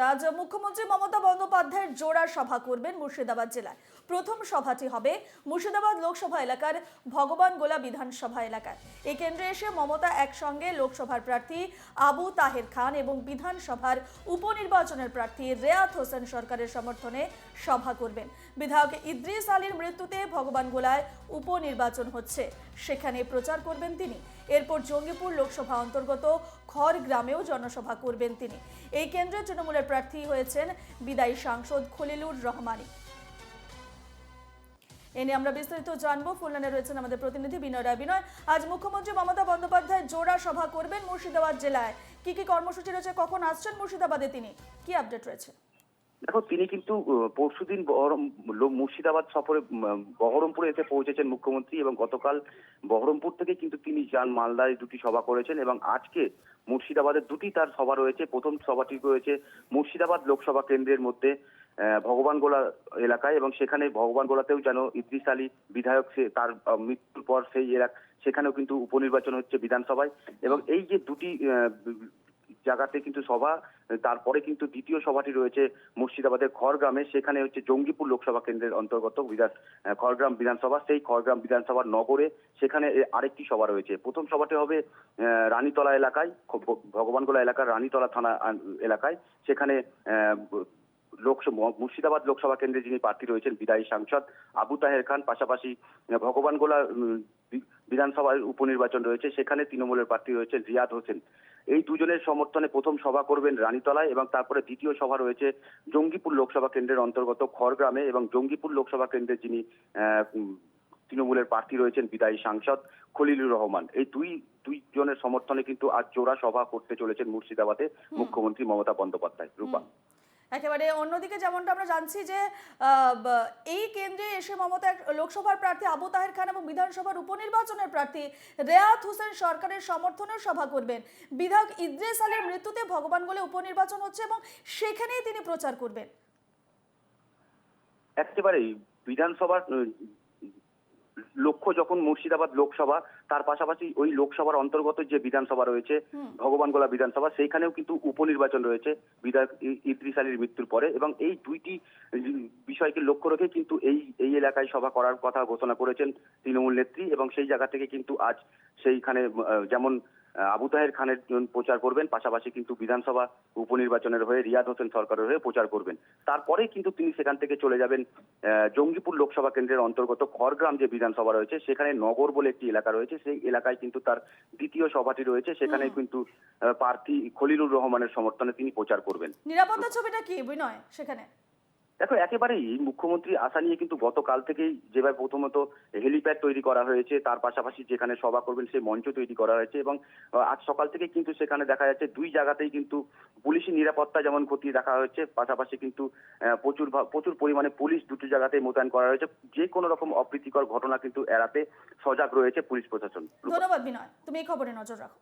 আজ মুখ্যমন্ত্রী মমতা বন্দ্যোপাধ্যায়ের জোড়া সভা করবেন মুর্শিদাবাদ জেলায়। প্রথম সভাটি হবে মুর্শিদাবাদ লোকসভা এলাকার ভগবান গোলা বিধানসভা এলাকায়। এই কেন্দ্রে এসে মমতা একসঙ্গে লোকসভার প্রার্থী আবু তাহের খান এবং বিধানসভার উপনির্বাচনের প্রার্থী রেয়াত হোসেন সরকারের সমর্থনে সভা করবেন। বিধায়ক ইদ্রিস আলীর মৃত্যুতে ভগবান গোলায় উপনির্বাচন হচ্ছে। সেখানে প্রচার করবেন তিনি। এরপর জঙ্গিপুর লোকসভা অন্তর্গত খড় গ্রামেও জনসভা করবেন তিনি। এই কেন্দ্রে তৃণমূলের প্রার্থী হয়েছেন বিদায়ী সাংসদ খলিলুর রহমানী। এ নিয়ে আমরা বিস্তারিত জানব। ফুলনানে রয়েছেন আমাদের প্রতিনিধি বিনয় রায়। বিনয়, আজ মুখ্যমন্ত্রী মমতা বন্দ্যোপাধ্যায় জোড়া সভা করবেন মুর্শিদাবাদ জেলায়। কি কি কর্মসূচি রয়েছে? কখন আসছেন মুর্শিদাবাদে তিনি? কি আপডেট রয়েছে? দেখো তিনি কিন্তু পরশু দিন মুর্শিদাবাদ সফরে বহরমপুরে এসে পৌঁছেছেন মুখ্যমন্ত্রী এবং গতকাল বহরমপুর থেকে কিন্তু তিনি যান মালদায় দুটি সভা করেছেন এবং আজকে মুর্শিদাবাদের দুটি তার সভা রয়েছে। প্রথম সভাটি রয়েছে মুর্শিদাবাদ লোকসভা কেন্দ্রের মধ্যে আহ, ভগবানগোলা এলাকায় এবং সেখানে ভগবানগোলাতেও যেন ইদ্রিস আলী বিধায়ক সে তার মৃত্যুর পর সেই এলাকা সেখানেও কিন্তু উপনির্বাচন হচ্ছে বিধানসভায়। এবং এই যে দুটি জায়গাতে কিন্তু সভা, তারপরে কিন্তু দ্বিতীয় সভাটি রয়েছে মুর্শিদাবাদের খড়গ্রামে। সেখানে হচ্ছে জঙ্গিপুর লোকসভা কেন্দ্রের অন্তর্গত বিধান খড়গ্রাম বিধানসভা। সেই খড়গ্রাম বিধানসভার নগরে সেখানে আরেকটি সভা রয়েছে। প্রথম সভাটি হবে রানীতলা এলাকায় ভগবানগোলা এলাকার রানীতলা থানা এলাকায়। সেখানে লোকসভা মুর্শিদাবাদ লোকসভা কেন্দ্রে যিনি প্রার্থী রয়েছেন, বিদায়ী সাংসদ আবু তাহের খান। পাশাপাশি ভগবানগোলা বিধানসভার উপনির্বাচন রয়েছে। সেখানে তৃণমূলের প্রার্থী রয়েছেন রিয়াদ হোসেন। এই দুজনের সমর্থনে প্রথম সভা করবেন রানীতলায় এবং তারপরে দ্বিতীয় সভা রয়েছে জঙ্গিপুর লোকসভা কেন্দ্রের অন্তর্গত খড়গ্রামে এবং জঙ্গিপুর লোকসভা কেন্দ্রে যিনি তৃণমূলের প্রার্থী রয়েছেন বিদায়ী সাংসদ খলিলুর রহমান। এই দুই দুইজনের সমর্থনে কিন্তু আজ জোড়া সভা করতে চলেছেন মুর্শিদাবাদে মুখ্যমন্ত্রী মমতা বন্দ্যোপাধ্যায়। রূপা। একেবারে অন্যদিকে যেমনটা আমরা জানছি যে আহ, এই কেন্দ্রে এসে মমতা এক- লোকসভার প্রার্থী আবু তাহের খান এবং বিধানসভার উপনির্বাচনের প্রার্থী রেয়াত হোসেন সরকারের সমর্থনেও সভা করবেন। বিধায়ক ইদ্রেস আলীর মৃত্যুতে ভগবান বলে উপনির্বাচন হচ্ছে এবং সেখানেই তিনি প্রচার করবেন। একেবারেই বিধানসভার লক্ষ্য যখন মুর্শিদাবাদ লোকসভা তার পাশাপাশি ওই লোকসভার অন্তর্গত যে বিধানসভা রয়েছে ভগবানগোলা বিধানসভা সেইখানেও কিন্তু উপনির্বাচন রয়েছে বিধায়ক ইদ্রিস আলীর মৃত্যুর পরে এবং এই দুইটি বিষয়কে লক্ষ্য রেখে কিন্তু এই এই এলাকায় সভা করার কথা ঘোষণা করেছেন তৃণমূল নেত্রী এবং সেই জায়গা থেকে কিন্তু আজ সেইখানে যেমন আবু তাহের খানের প্রচার করবেন পাশাপাশি কিন্তু বিধানসভা উপনির্বাচনের হয়ে রিয়াদ হোসেন সরকারের হয়ে প্রচার করবেন। তারপরেই কিন্তু তিনি সেখান থেকে চলে যাবেন জঙ্গিপুর লোকসভা কেন্দ্রের অন্তর্গত খড়গ্রাম যে বিধানসভা রয়েছে সেখানে নগর বলে একটি এলাকা রয়েছে সেই এলাকায় কিন্তু তার দ্বিতীয় সভাটি রয়েছে সেখানে কিন্তু প্রার্থী খলিলুর রহমানের সমর্থনে তিনি প্রচার করবেন। নিরাপত্তা ছবিটা কি বিনয় সেখানে? দেখো, একেবারেই মুখ্যমন্ত্রী আশা নিয়ে কিন্তু গতকাল থেকেই যেভাবে প্রথমত হেলিপ্যাড তৈরি করা হয়েছে, তার পাশাপাশি যেখানে সভা করবেন সেই মঞ্চ তৈরি করা হয়েছে এবং আজ সকাল থেকে কিন্তু সেখানে দেখা যাচ্ছে দুই জায়গাতেই কিন্তু পুলিশি নিরাপত্তা যেমন খতিয়ে দেখা হয়েছে পাশাপাশি কিন্তু প্রচুর প্রচুর পরিমাণে পুলিশ দুটো জায়গাতেই মোতায়েন করা হয়েছে। যে কোনো রকম অপ্রীতিকর ঘটনা কিন্তু এড়াতে সজাগ রয়েছে পুলিশ প্রশাসন। ধন্যবাদ বিনয়, তুমি এই খবরে নজর রাখো।